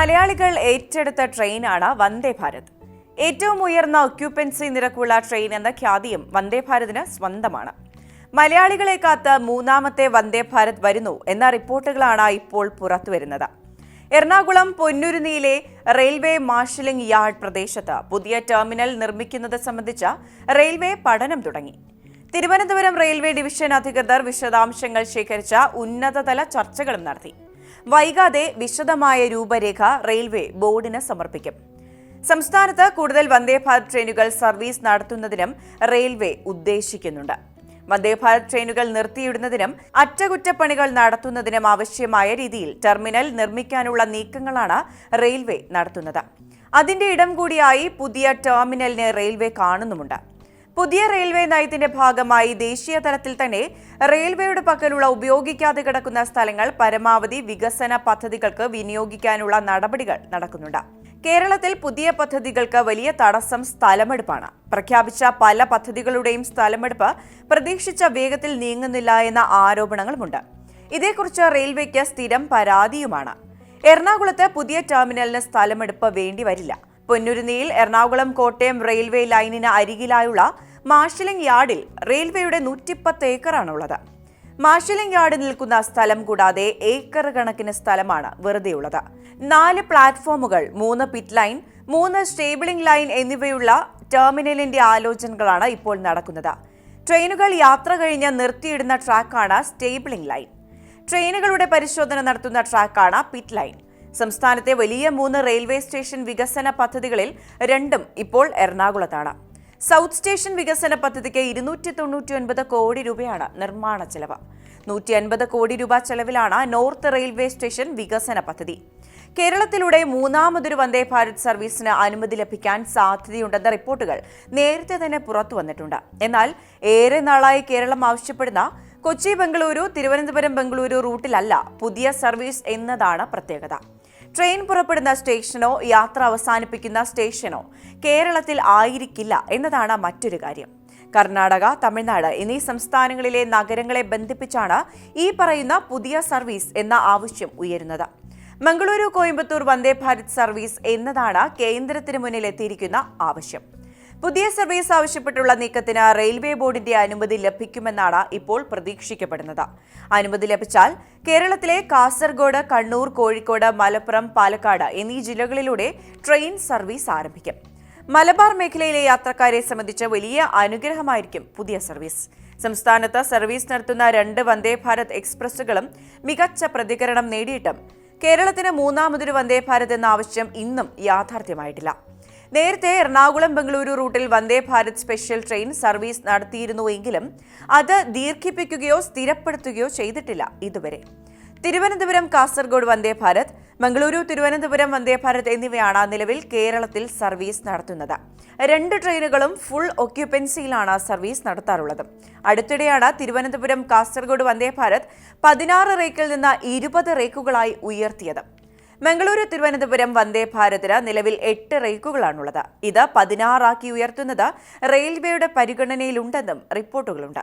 മലയാളികൾ ഏറ്റെടുത്ത ട്രെയിനാണ് വന്ദേ ഭാരത്. ഏറ്റവും ഉയർന്ന ഒക്യുപ്പൻസി നിരക്കുള്ള ട്രെയിൻ എന്ന ഖ്യാതിയും വന്ദേ ഭാരതിന് സ്വന്തമാണ്. മലയാളികളെ കാത്ത് മൂന്നാമത്തെ വന്ദേ ഭാരത് വരുന്നു എന്ന റിപ്പോർട്ടുകളാണ് ഇപ്പോൾ പുറത്തുവരുന്നത് എറണാകുളം പൊന്നുരുന്നിയിലെ റെയിൽവേ മാർഷലിംഗ് യാർഡ് പ്രദേശത്ത് പുതിയ ടെർമിനൽ നിർമ്മിക്കുന്നത് സംബന്ധിച്ച റെയിൽവേ പഠനം തുടങ്ങി. തിരുവനന്തപുരം റെയിൽവേ ഡിവിഷൻ അധികൃതർ വിശദാംശങ്ങൾ ശേഖരിച്ച ഉന്നതതല ചർച്ചകളും നടത്തി. വൈകാതെ വിശദമായ രൂപരേഖ റെയിൽവേ ബോർഡിന് സമർപ്പിക്കും. സംസ്ഥാനത്ത് കൂടുതൽ വന്ദേ ഭാരത് ട്രെയിനുകൾ സർവീസ് നടത്തുന്നതിനും റെയിൽവേ ഉദ്ദേശിക്കുന്നുണ്ട്. വന്ദേ ഭാരത് ട്രെയിനുകൾ നിർത്തിയിടുന്നതിനും അറ്റകുറ്റപ്പണികൾ നടത്തുന്നതിനും ആവശ്യമായ രീതിയിൽ ടെർമിനൽ നിർമ്മിക്കാനുള്ള നീക്കങ്ങളാണ് റെയിൽവേ നടത്തുന്നത്. അതിന്റെ ഇടം കൂടിയായി പുതിയ ടെർമിനലിനെ റെയിൽവേ കാണുന്നുമുണ്ട്. പുതിയ റെയിൽവേ നയത്തിന്റെ ഭാഗമായി ദേശീയ തലത്തിൽ തന്നെ റെയിൽവേയുടെ പക്കലുള്ള ഉപയോഗിക്കാതെ കിടക്കുന്ന സ്ഥലങ്ങൾ പരമാവധി വികസന പദ്ധതികൾക്ക് വിനിയോഗിക്കാനുള്ള നടപടികൾ നടക്കുന്നുണ്ട്. കേരളത്തിൽ പുതിയ പദ്ധതികൾക്ക് വലിയ തടസ്സം സ്ഥലമെടുപ്പാണ്. പ്രഖ്യാപിച്ച പല പദ്ധതികളുടെയും സ്ഥലമെടുപ്പ് പ്രതീക്ഷിച്ച വേഗത്തിൽ നീങ്ങുന്നില്ല എന്ന ആരോപണങ്ങളുമുണ്ട്. ഇതേക്കുറിച്ച് റെയിൽവേക്ക് സ്ഥിരം പരാതിയുമാണ്. എറണാകുളത്ത് പുതിയ ടെർമിനലിന് സ്ഥലമെടുപ്പ് വേണ്ടി വരില്ല. പൊന്നുരുന്നിയിൽ എറണാകുളം കോട്ടയം റെയിൽവേ ലൈനിന് അരികിലായുള്ള മാർഷലിംഗ് യാർഡിൽ റെയിൽവേയുടെ നൂറ്റിപ്പത്ത് ഏക്കറാണുള്ളത്. മാർഷലിംഗ് യാർഡ് നിൽക്കുന്ന സ്ഥലം കൂടാതെ ഏക്കർ കണക്കിന് സ്ഥലമാണ് വെറുതെയുള്ളത്. നാല് പ്ലാറ്റ്ഫോമുകൾ മൂന്ന് പിറ്റ് ലൈൻ മൂന്ന് സ്റ്റേബിളിംഗ് ലൈൻ എന്നിവയുള്ള ടെർമിനലിന്റെ ആലോചനകളാണ് ഇപ്പോൾ നടക്കുന്നത്. ട്രെയിനുകൾ യാത്ര കഴിഞ്ഞ് നിർത്തിയിടുന്ന ട്രാക്കാണ് സ്റ്റേബിളിംഗ് ലൈൻ ട്രെയിനുകളുടെ പരിശോധന നടത്തുന്ന ട്രാക്കാണ് പിറ്റ് ലൈൻ സംസ്ഥാനത്തെ വലിയ മൂന്ന് റെയിൽവേ സ്റ്റേഷൻ വികസന പദ്ധതികളിൽ രണ്ടും ഇപ്പോൾ എറണാകുളത്താണ്. സൗത്ത് സ്റ്റേഷൻ വികസന പദ്ധതിക്ക് ഇരുന്നൂറ്റി തൊണ്ണൂറ്റി ഒൻപത് കോടി രൂപയാണ് നിർമ്മാണ ചെലവ്. നൂറ്റി അൻപത് കോടി രൂപ ചെലവിലാണ് നോർത്ത് റെയിൽവേ സ്റ്റേഷൻ വികസന പദ്ധതി. കേരളത്തിലൂടെ മൂന്നാമതൊരു വന്ദേ ഭാരത് സർവീസിന് അനുമതി ലഭിക്കാൻ സാധ്യതയുണ്ടെന്ന റിപ്പോർട്ടുകൾ നേരത്തെ തന്നെ പുറത്തു വന്നിട്ടുണ്ട്. എന്നാൽ ഏറെ നാളായി കേരളം ആവശ്യപ്പെടുന്ന കൊച്ചി ബംഗളൂരു തിരുവനന്തപുരം ബംഗളൂരു റൂട്ടിലല്ല പുതിയ സർവീസ് എന്നതാണ് പ്രത്യേകത. ട്രെയിൻ പുറപ്പെടുന്ന സ്റ്റേഷനോ യാത്ര അവസാനിപ്പിക്കുന്ന സ്റ്റേഷനോ കേരളത്തിൽ ആയിരിക്കില്ല എന്നതാണ് മറ്റൊരു കാര്യം. കർണാടക തമിഴ്നാട് എന്നീ സംസ്ഥാനങ്ങളിലെ നഗരങ്ങളെ ബന്ധിപ്പിച്ചാണ് ഈ പറയുന്ന പുതിയ സർവീസ് എന്ന ആവശ്യം ഉയരുന്നത്. മംഗളൂരു കോയമ്പത്തൂർ വന്ദേ ഭാരത് സർവീസ് എന്നതാണ് കേന്ദ്രത്തിന് മുന്നിൽ എത്തിയിരിക്കുന്ന ആവശ്യം. പുതിയ സർവീസ് ആവശ്യപ്പെട്ടുള്ള നീക്കത്തിന് റെയിൽവേ ബോർഡിന്റെ അനുമതി ലഭിക്കുമെന്നാണ് ഇപ്പോൾ പ്രതീക്ഷിക്കപ്പെടുന്നത്. അനുമതി ലഭിച്ചാൽ കേരളത്തിലെ കാസർഗോഡ് കണ്ണൂർ കോഴിക്കോട് മലപ്പുറം പാലക്കാട് എന്നീ ജില്ലകളിലൂടെ ട്രെയിൻ സർവീസ് ആരംഭിക്കും. മലബാർ മേഖലയിലെ യാത്രക്കാരെ സംബന്ധിച്ച് വലിയ അനുഗ്രഹമായിരിക്കും പുതിയ സർവീസ്. സംസ്ഥാനത്ത് സർവീസ് നടത്തുന്ന രണ്ട് വന്ദേ ഭാരത് എക്സ്പ്രസുകളും മികച്ച പ്രതികരണം നേടിയിട്ടും കേരളത്തിന് മൂന്നാമതൊരു വന്ദേ ഭാരത് എന്ന ആവശ്യം ഇന്നും യാഥാർത്ഥ്യമായിട്ടില്ല. നേരത്തെ എറണാകുളം ബംഗളൂരു റൂട്ടിൽ Vande Bharat special train service നടത്തിയിരുന്നുവെങ്കിലും അത് ദീർഘിപ്പിക്കുകയോ സ്ഥിരപ്പെടുത്തുകയോ ചെയ്തിട്ടില്ല ഇതുവരെ. തിരുവനന്തപുരം കാസർഗോഡ് വന്ദേ ഭാരത് മംഗളൂരു തിരുവനന്തപുരം വന്ദേ ഭാരത് എന്നിവയാണ് നിലവിൽ കേരളത്തിൽ സർവീസ് നടത്തുന്നത്. രണ്ട് ട്രെയിനുകളും ഫുൾ ഒക്യുപ്പൻസിയിലാണ് സർവീസ് നടത്താറുള്ളത്. അടുത്തിടെയാണ് തിരുവനന്തപുരം കാസർഗോഡ് വന്ദേ ഭാരത് പതിനാറ് റേക്കിൽ നിന്ന് ഇരുപത് റേക്കുകളായി ഉയർത്തിയത്. മംഗളൂരു തിരുവനന്തപുരം വന്ദേ ഭാരതിന് നിലവിൽ എട്ട് റേക്കുകളാണുള്ളത് ഇത് പതിനാറാക്കി ഉയർത്തുന്നത് റെയിൽവേയുടെ പരിഗണനയിലുണ്ടെന്നും റിപ്പോർട്ടുകളുണ്ട്.